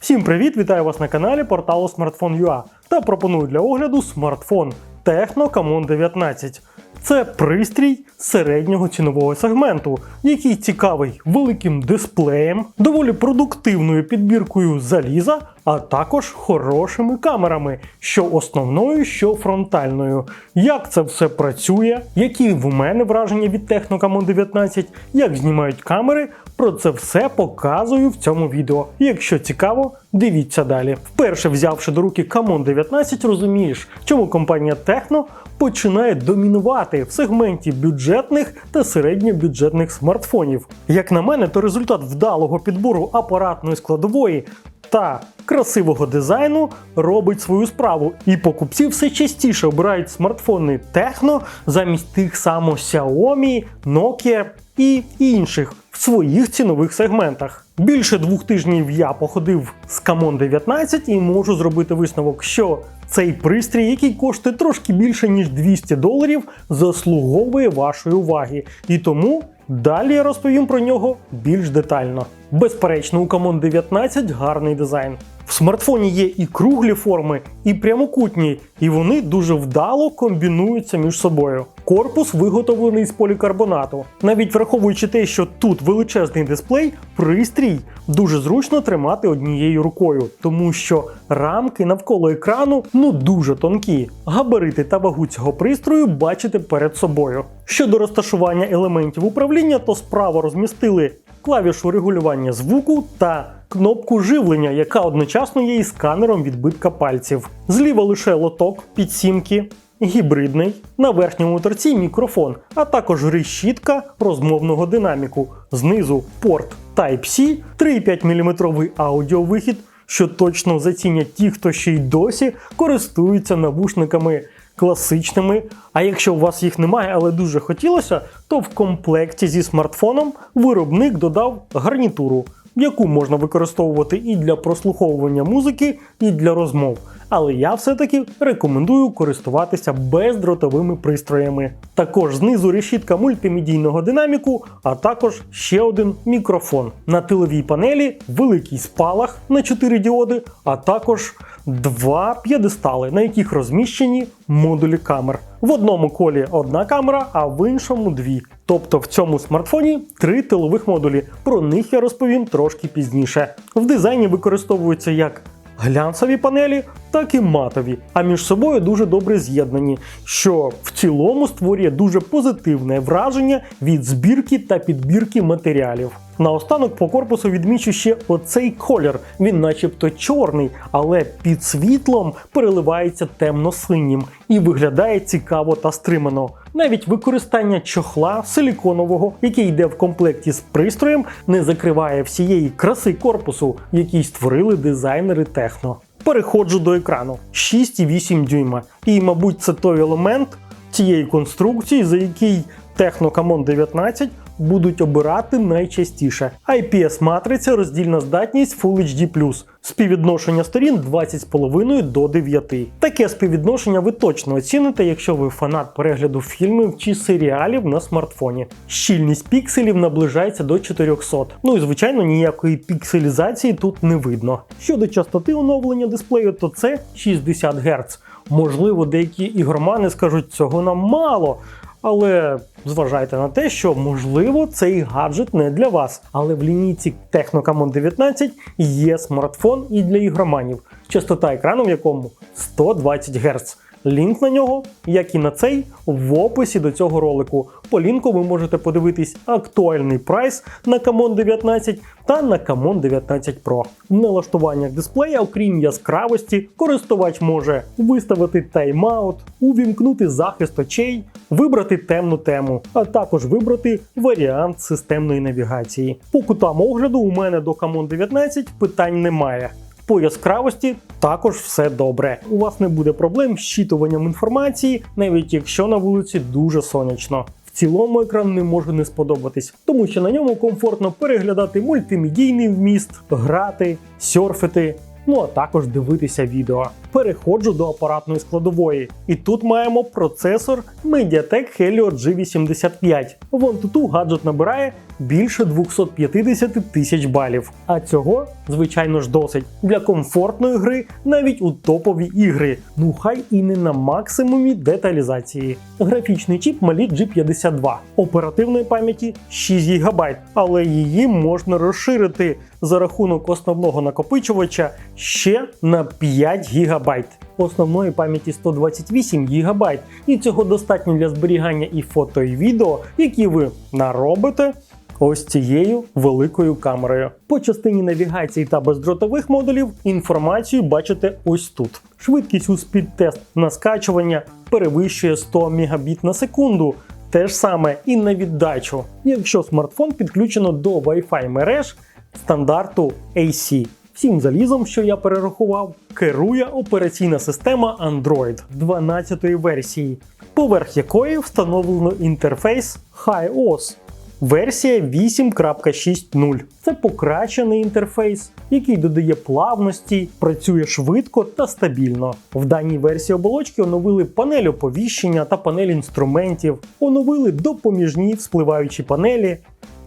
Всім привіт! Вітаю вас на каналі порталу Smartphone.ua та пропоную для огляду смартфон Techno Camon 19. Це пристрій середнього цінового сегменту, який цікавий великим дисплеєм, доволі продуктивною підбіркою заліза, а також хорошими камерами, що основною, що фронтальною. Як це все працює, які в мене враження від Techno Camon 19, як знімають камери, про це все показую в цьому відео. Якщо цікаво, дивіться далі. Вперше взявши до руки Camon 19, розумієш, чому компанія Techno починає домінувати в сегменті бюджетних та середньобюджетних смартфонів. Як на мене, то результат вдалого підбору апаратної складової та красивого дизайну робить свою справу, і покупці все частіше обирають смартфони Techno замість тих само Xiaomi, Nokia і інших своїх цінових сегментах. Більше двох тижнів я походив з Camon 19 і можу зробити висновок, що цей пристрій, який коштує трошки більше ніж 200 доларів, заслуговує вашої уваги. І тому далі я розповім про нього більш детально. Безперечно, у Camon 19 гарний дизайн. В смартфоні є і круглі форми, і прямокутні, і вони дуже вдало комбінуються між собою. Корпус виготовлений з полікарбонату. Навіть враховуючи те, що тут величезний дисплей, пристрій дуже зручно тримати однією рукою, тому що рамки навколо екрану ну дуже тонкі. Габарити та вагу цього пристрою бачите перед собою. Щодо розташування елементів управління, то справа розмістили клавішу регулювання звуку та кнопку живлення, яка одночасно є і сканером відбитка пальців. Зліва лише лоток підсімки, гібридний, на верхньому торці мікрофон, а також решітка розмовного динаміку. Знизу порт Type-C, 3,5 мм аудіовихід, що точно зацінять ті, хто ще й досі користуються навушниками класичними. А якщо у вас їх немає, але дуже хотілося, то в комплекті зі смартфоном виробник додав гарнітуру, яку можна використовувати і для прослуховування музики, і для розмов. Але я все-таки рекомендую користуватися бездротовими пристроями. Також знизу решітка мультимедійного динаміку, а також ще один мікрофон. На тиловій панелі великий спалах на 4 діоди, а також два п'єдестали, на яких розміщені модулі камер. В одному колі одна камера, а в іншому дві. Тобто в цьому смартфоні три тилових модулі. Про них я розповім трошки пізніше. В дизайні використовуються як глянцеві панелі, так і матові, а між собою дуже добре з'єднані, що в цілому створює дуже позитивне враження від збірки та підбірки матеріалів. Наостанок по корпусу відмічу ще оцей колір. Він начебто чорний, але під світлом переливається темно-синім і виглядає цікаво та стримано. Навіть використання чохла силіконового, який йде в комплекті з пристроєм, не закриває всієї краси корпусу, який створили дизайнери Техно. Переходжу до екрану 6,8 дюйма. І, мабуть, це той елемент цієї конструкції, за який Techno Camon 19 будуть обирати найчастіше. IPS-матриця, роздільна здатність Full HD+, співвідношення сторін 20,5 до 9. Таке співвідношення ви точно оціните, якщо ви фанат перегляду фільмів чи серіалів на смартфоні. Щільність пікселів наближається до 400. Ну і звичайно, ніякої пікселізації тут не видно. Щодо частоти оновлення дисплею, то це 60 Гц. Можливо, деякі ігромани скажуть, цього нам мало. Але зважайте на те, що можливо цей гаджет не для вас. Але в лінійці Techno Camon 19 є смартфон і для ігроманів, частота екрану в якому 120 Гц. Лінк на нього, як і на цей, в описі до цього ролику. По лінку ви можете подивитись актуальний прайс на Camon 19 та на Camon 19 Pro. В налаштуваннях дисплея, окрім яскравості, користувач може виставити тайм-аут, увімкнути захист очей, вибрати темну тему, а також вибрати варіант системної навігації. По кутам огляду у мене до Camon 19 питань немає. По яскравості також все добре. У вас не буде проблем з щитуванням інформації, навіть якщо на вулиці дуже сонячно. В цілому екран не може не сподобатись, тому що на ньому комфортно переглядати мультимедійний вміст, грати, серфити, ну а також дивитися відео. Переходжу до апаратної складової. І тут маємо процесор MediaTek Helio G85. Вон Antutu гаджет набирає більше 250 тисяч балів. А цього, звичайно ж, досить для комфортної гри навіть у топові ігри. Ну хай і не на максимумі деталізації. Графічний чіп Mali G52, оперативної пам'яті 6 ГБ, але її можна розширити за рахунок основного накопичувача ще на 5 ГБ. Основної пам'яті 128 ГБ, і цього достатньо для зберігання і фото, і відео, які ви наробите ось цією великою камерою. По частині навігації та бездротових модулів інформацію бачите ось тут. Швидкість у спідтест на скачування перевищує 100 Мбіт на секунду. Те ж саме і на віддачу, якщо смартфон підключено до Wi-Fi мереж стандарту AC. Всім залізом, що я перерахував, керує операційна система Android 12 версії, поверх якої встановлено інтерфейс HiOS. Версія 8.6.0. Це покращений інтерфейс, який додає плавності, працює швидко та стабільно. В даній версії оболочки оновили панель оповіщення та панель інструментів, оновили допоміжні вспливаючі панелі,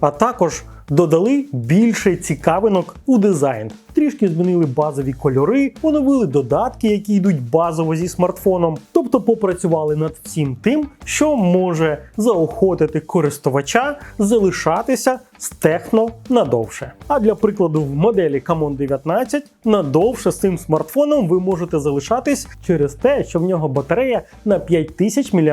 а також додали більше цікавинок у дизайн. Трішки змінили базові кольори, оновили додатки, які йдуть базово зі смартфоном, тобто попрацювали над всім тим, що може заохотити користувача залишатися з техно надовше. А для прикладу, в моделі Camon 19 надовше з цим смартфоном ви можете залишатись через те, що в нього батарея на 5000 мАч.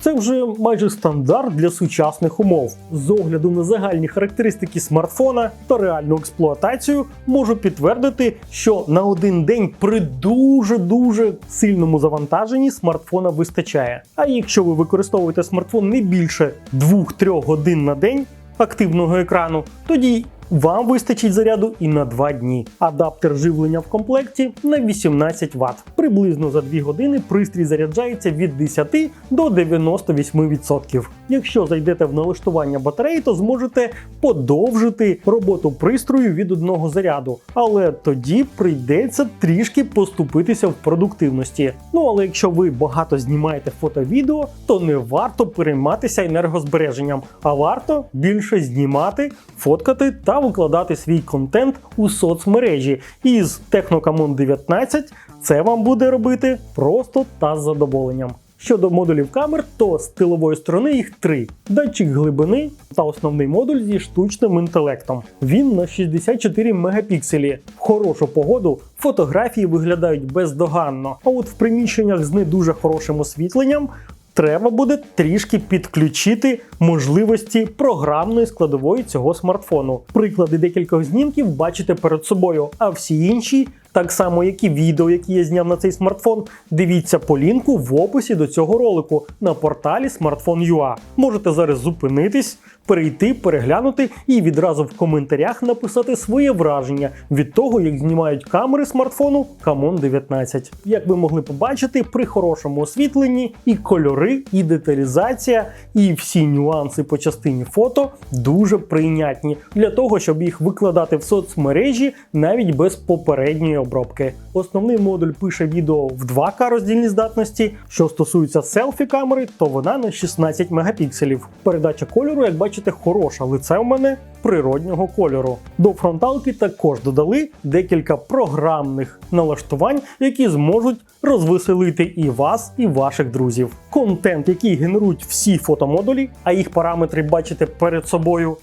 Це вже майже стандарт для сучасних умов. З огляду на загальні характеристики смартфона та реальну експлуатацію можу підтвердити, що на один день при дуже дуже сильному завантаженні смартфона вистачає. А якщо ви використовуєте смартфон не більше 2-3 годин на день активного екрану, тоді вам вистачить заряду і на 2 дні. Адаптер живлення в комплекті на 18 Вт. Приблизно за 2 години пристрій заряджається від 10 до 98%. Якщо зайдете в налаштування батареї, то зможете подовжити роботу пристрою від одного заряду, але тоді прийдеться трішки поступитися в продуктивності. Ну але якщо ви багато знімаєте фото-відео, то не варто перейматися енергозбереженням, а варто більше знімати, фоткати та викладати свій контент у соцмережі. І з Technocamon 19 це вам буде робити просто та з задоволенням. Щодо модулів камер, то з тилової сторони їх три: датчик глибини та основний модуль зі штучним інтелектом. Він на 64 мегапікселі. В хорошу погоду фотографії виглядають бездоганно. А от в приміщеннях з не дуже хорошим освітленням треба буде трішки підключити можливості програмної складової цього смартфону. Приклади декількох знімків бачите перед собою, а всі інші. Так само, як і відео, які я зняв на цей смартфон, дивіться по лінку в описі до цього ролику на порталі Smartphone.ua. Можете зараз зупинитись, перейти, переглянути і відразу в коментарях написати своє враження від того, як знімають камери смартфону Camon 19. Як ви могли побачити, при хорошому освітленні і кольори, і деталізація, і всі нюанси по частині фото дуже прийнятні для того, щоб їх викладати в соцмережі навіть без попередньої обробки. Основний модуль пише відео в 2К роздільній здатності. Що стосується селфі камери, то вона на 16 мегапікселів. Передача кольору, як бачите, хороша, лице у мене природнього кольору. До фронталки також додали декілька програмних налаштувань, які зможуть розвеселити і вас, і ваших друзів. Контент, який генерують всі фотомодулі, а їх параметри бачите перед собою,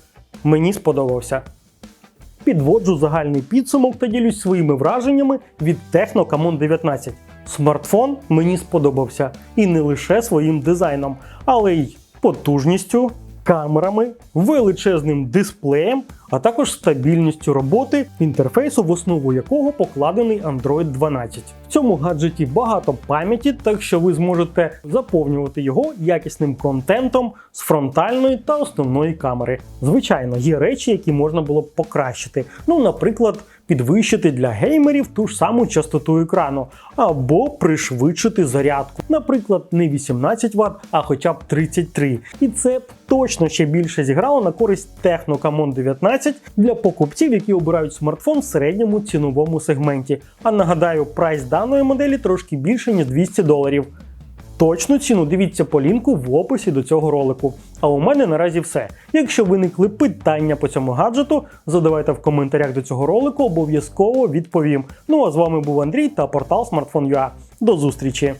мені сподобався. Підводжу загальний підсумок та ділюсь своїми враженнями від Techno 19. Смартфон мені сподобався і не лише своїм дизайном, але й потужністю, камерами, величезним дисплеєм, а також стабільністю роботи інтерфейсу, в основу якого покладений Android 12. В цьому гаджеті багато пам'яті, так що ви зможете заповнювати його якісним контентом з фронтальної та основної камери. Звичайно, є речі, які можна було б покращити. Ну, наприклад, підвищити для геймерів ту ж саму частоту екрану, або пришвидшити зарядку, наприклад, не 18 Вт, а хоча б 33. І це б точно ще більше зіграло на користь Techno 19 для покупців, які обирають смартфон в середньому ціновому сегменті. А нагадаю, прайс даної моделі трошки більше ніж 200 доларів. Точну ціну дивіться по лінку в описі до цього ролику. А у мене наразі все. Якщо виникли питання по цьому гаджету, задавайте в коментарях до цього ролику, обов'язково відповім. Ну а з вами був Андрій та портал Smartphone.ua. До зустрічі!